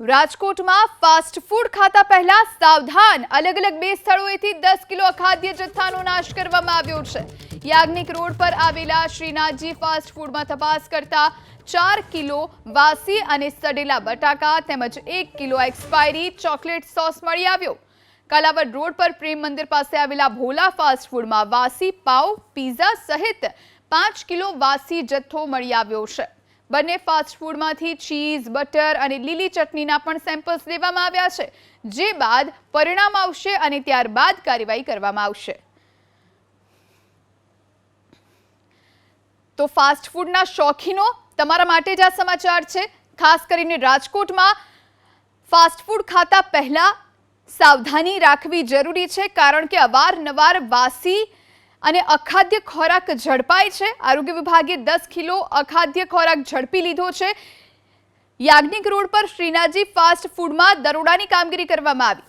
રાજકોટમાં fast food ખાતા પહેલા સાવધાન. અલગ અલગ બે સ્થળોએથી દસ કિલો અખાદ્ય જથ્થાનો નાશ કરવામાં આવ્યો છે. યાજ્ઞિક રોડ પર આવેલા શ્રીનાથજી ફાસ્ટ ફૂડમાં તપાસ કરતા ચાર કિલો વાસી અને સડેલા બટાકા તેમજ એક કિલો એક્સપાયરી ચોકલેટ સોસ મળી આવ્યો. કાલાવડ રોડ પર પ્રેમ મંદિર પાસે આવેલા ભોલા ફાસ્ટ ફૂડમાં વાસી પાવ પીઝા સહિત પાંચ કિલો વાસી જથ્થો મળી આવ્યો છે. બંને ફાસ્ટ ફૂડમાંથી ચીઝ બટર અને લીલી ચટણીના પણ સેમ્પલ્સ લેવામાં આવ્યા છે, જે બાદ પરિણામ આવશે અને ત્યારબાદ કાર્યવાહી કરવામાં આવશે. તો ફાસ્ટ ફૂડના શોખીનો તમારા માટે જ આ સમાચાર છે. ખાસ કરીને રાજકોટમાં ફાસ્ટ ફૂડ ખાતા પહેલા સાવધાની રાખવી જરૂરી છે, કારણ કે અવારનવાર વાસી અને અખાદ્ય ખોરાક ઝડપાય છે. આરોગ્ય વિભાગે દસ કિલો અખાદ્ય ખોરાક ઝડપી લીધો છે. યાજ્ઞિક રોડ પર શ્રીનાજી ફાસ્ટ ફૂડમાં દરોડાની કામગીરી કરવામાં આવી.